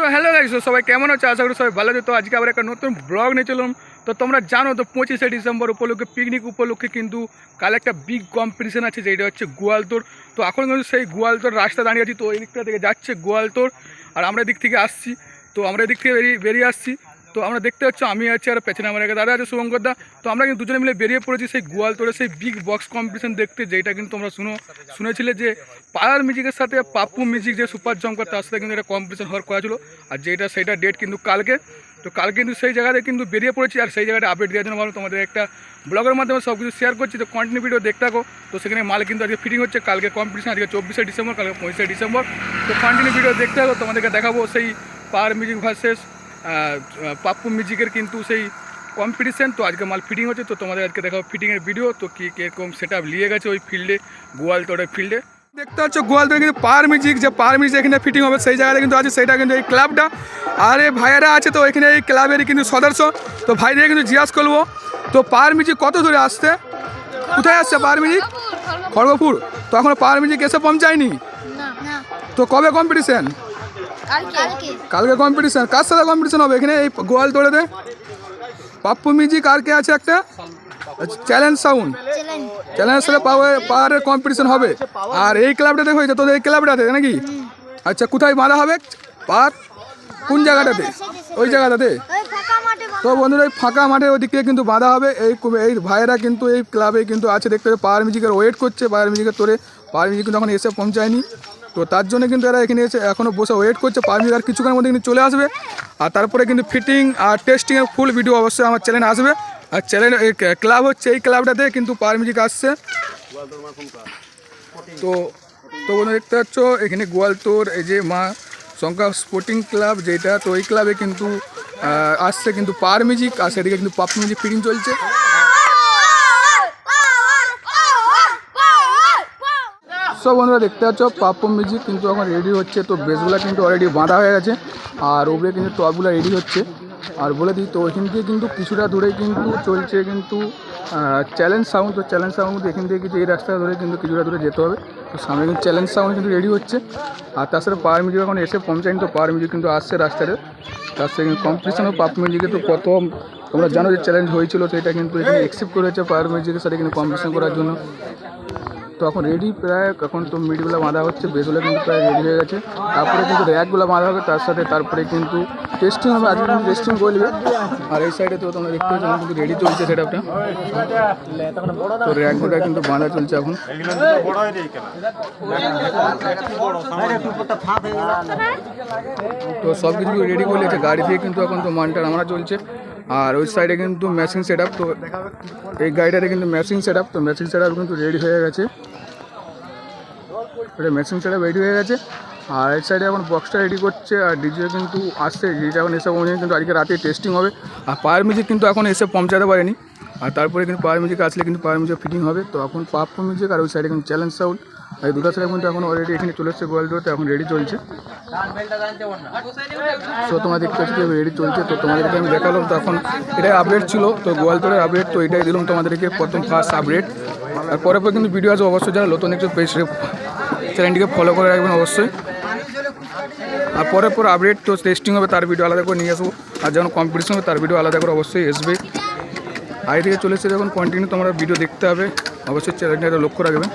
So hello guys সবাই কেমন আছো? আশা করি সবাই ভালো আছে। তো আজকে আবার একটা নতুন ব্লগ নিয়ে চললাম তো তোমরা জানো তো পঁচিশে ডিসেম্বর উপলক্ষে পিকনিক উপলক্ষে কিন্তু কাল একটা বিগ কম্পিটিশন আছে, যেটা হচ্ছে গোয়ালতোর। তো এখন কিন্তু সেই গোয়ালতোর রাস্তা দাঁড়িয়ে আছি, তো এই দিকটা থেকে যাচ্ছে গোয়ালতোর। আর আমরা এদিক থেকে আসছি। তো আমরা এদিক থেকে বেরিয়ে বেরিয়ে আসছি। তো আমরা দেখতে পাচ্ছি, আমি আছি আর পেছনে আমার একটা দাদা আছে শুভঙ্কর দা। তো আমরা কিন্তু দুজনে মিলে বেরিয়ে পড়েছি সেই গোয়ালতোড়ে সেই বিগ বক্স কম্পিটিশন দেখতে, যেটা কিন্তু তোমরা শুনো, শুনেছিলে যে পায়ার মিউজিকের সাথে পাপ্পু মিউজিক যে সুপার জমকার তার সাথে কিন্তু একটা কম্পিটিশন হওয়ার করা ছিল। আর যেটা, সেটা ডেট কিন্তু কালকে। তো কালকে কিন্তু সেই জায়গাতে কিন্তু বেরিয়ে পড়েছি আর সেই জায়গাটা আপডেট দেওয়ার জন্য ভালো তোমাদের একটা ব্লগের মাধ্যমে সব কিছু শেয়ার করছি। তো কন্টিনিউ ভিডিও দেখতে থাকো। তো সেখানে মাল কিন্তু আজকে ফিটিং হচ্ছে। কালকে কম্পিটিশন আজকে চব্বিশে ডিসেম্বর, কালকে পঁচিশে ডিসেম্বর। তো কন্টিনিউ ভিডিও দেখতে থাকো, তোমাদেরকে দেখাবো সেই পাওয়ার মিউজিক ভার্সেস পাপ্পু মিউজিকের কিন্তু সেই কম্পিটিশন তো আজকে মাল ফিটিং হচ্ছে তো তোমাদের আজকে দেখাবো ফিটিংয়ের ভিডিও তো কী কীরকম সেট আপ নিয়ে গেছে ওই ফিল্ডে গোয়ালতোড়ের ফিল্ডে দেখতে পাচ্ছ গোয়ালতোড়ে কিন্তু পাওয়ার মিউজিক যে পাওয়ার মিউজিক এখানে ফিটিং হবে সেই জায়গাটা কিন্তু আছে সেটা কিন্তু এই ক্লাবটা আর এই ভাইয়েরা আছে তো এখানে এই ক্লাবেরই কিন্তু সদস্য তো ভাইদের কিন্তু জিজ্ঞাসা করব তো পাওয়ার মিউজিক কত দূরে আসছে? কোথায় আসছে পাওয়ার মিউজিক খড়গপুর তো এখনও পাওয়ার মিউজিক এসে পৌঁছায়নি? না না। তো কবে কম্পিটিশন কালকে কম্পিটিশন কার সাথে কম্পিটিশন হবে? এখানে এই গোয়াল তোড়েতে পাপ্পু মিউজিক আর কে আছে একটা? চ্যালেঞ্জ সাউন্ড চ্যালেঞ্জ সাথে পাওয়ার পাওয়ারের কম্পিটিশন হবে। আর এই ক্লাবটাতে হয়েছে তোদের এই ক্লাবটাতে নাকি? আচ্ছা কোথায় বাঁধা হবে? পার, কোন জায়গাটাতে? ওই জায়গাটাতে? তো বন্ধুরা, এই ফাঁকা মাঠে ওদিকে কিন্তু বাঁধা হবে। এই এই ভাইয়েরা কিন্তু এই ক্লাবে কিন্তু আছে। দেখতে পাওয়ার মিউজিকের ওয়েট করছে। পাওয়ার মিউজিকের তোরে পাওয়ার মিউজিক কিন্তু এখন এসে পৌঁছায়নি তো তার জন্য কিন্তু এরা এখানে এসে এখনও বসে ওয়েট করছে। মিউজিক আর কিছুক্ষণের মধ্যে কিন্তু চলে আসবে। আর তারপরে কিন্তু ফিটিং আর টেস্টিংয়ের ফুল ভিডিও অবশ্যই আমার চ্যানেলে আসবে। আর চ্যানেল ক্লাব হচ্ছে, এই ক্লাবটাতে কিন্তু পাওয়ার মিউজিক আসছে। তো তো বন্ধু দেখতে পাচ্ছ, এখানে গোয়ালতোর এই যে মা শঙ্কা স্পোর্টিং ক্লাব যেটা, তো এই ক্লাবে কিন্তু আসছে কিন্তু পার মিউজিক আর সেদিকে কিন্তু পাপ মিউজিক ফিটিং চলছে। সব বন্ধুরা দেখতে পাচ্ছ, পাপ্পু মিউজিক কিন্তু এখন রেডি হচ্ছে, তো বেসগুলো কিন্তু অলরেডি বাঁধা হয়ে গেছে, আর উপরে কিন্তু টপগুলো রেডি হচ্ছে। আর বলে দিই, তো ওইখান থেকে কিন্তু কিছুটা দূরে কিন্তু চলছে কিন্তু চ্যালেঞ্জ সাউন্ড তো চ্যালেঞ্জ সাউন্ড এখান থেকে কিন্তু এই রাস্তা ধরে কিন্তু কিছুটা দূরে যেতে হবে। তো সামনে কিন্তু চ্যালেঞ্জ সাউন্ড কিন্তু রেডি হচ্ছে। আর তার সাথে পাওয়ার মিউজিক এখন এসে পৌঁছায়নি, তো পাওয়ার মিউজিক কিন্তু আসছে রাস্তাতে। তার সাথে কিন্তু কম্পিটিশনও পাপ মিউজিকে তো কত তোমরা জানো যে চ্যালেঞ্জ হয়েছিল সেটা কিন্তু এখানে অ্যাকসেপ্ট করেছে পাওয়ার মিউজিকের সাথে কিন্তু কম্পিটিশন করার জন্য। তো এখন রেডি প্রায় এখন তো মিটগুলো বাঁধা হচ্ছে বেসগুলো কিন্তু প্রায় রেডি হয়ে গেছে। তারপরে কিন্তু র্যাকগুলো বাঁধা হবে, তার সাথে তারপরে কিন্তু টেস্টিং হবে, আজকে টেস্টিং করবে আর এই সাইডে তো তোমরা দেখতে পাচ্ছ কিন্তু রেডি চলছে সেটআপটা তো র্যাকগুলো কিন্তু বাঁধা চলছে এখন। তো সব কিছু রেডি করে গাড়ি থেকে কিন্তু এখন তো মানটা আমরা চলছে। আর ওই সাইডে কিন্তু মেশিন সেট তো এই গাড়িটাতে কিন্তু মেশিন সেট তো মেশিন সেট কিন্তু রেডি হয়ে গেছে। এটা মেশিন সেট রেডি হয়ে গেছে। আর এই সাইডে এখন বক্সটা রেডি করছে, আর ডিজে কিন্তু আসছে। ডিজে এখন এসে পৌঁছে কিন্তু আজকে রাতে টেস্টিং হবে। আর পাওয়ার মিউজিক কিন্তু এখন এসে পৌঁছাতে পারেনি। আর তারপরে কিন্তু পাওয়ার মিউজিক আসলে কিন্তু পাওয়ার মিউজিক ফিটিং হবে। তো এখন পাপ মিউজিক আর ওই সাইডে কিন্তু চ্যালেঞ্জ সাউন্ড আর দুটো সাইডে কিন্তু এখন অলরেডি এখানে চলে এসছে গোয়ালদোতে এখন রেডি চলছে। সো তোমরা দেখতে পাচ্ছ রেডি চলছে, তো তোমাদেরকে আমি দেখালাম, তো এখন এটাই আপডেট ছিল, তো গোয়ালতোড়ের আপডেট তো এটাই দিলাম তোমাদেরকে প্রথম ফার্স্ট আপডেট আর পরে পরে কিন্তু ভিডিও আসবে অবশ্যই যারা নতুন একটু পেজ চ্যানেলটিকে ফলো করে রাখবেন অবশ্যই। আর পরে পরে আপডেট তো টেস্টিং হবে, তার ভিডিও আলাদা করে নিয়ে আসব। আর যখন কম্পিটিশন হবে, তার ভিডিও আলাদা করে অবশ্যই আসবে। আগে থেকে চলে এসে যখন কন্টিনিউ তোমরা ভিডিও দেখতে হবে। অবশ্যই চ্যানেলটা লক্ষ্য রাখবেন।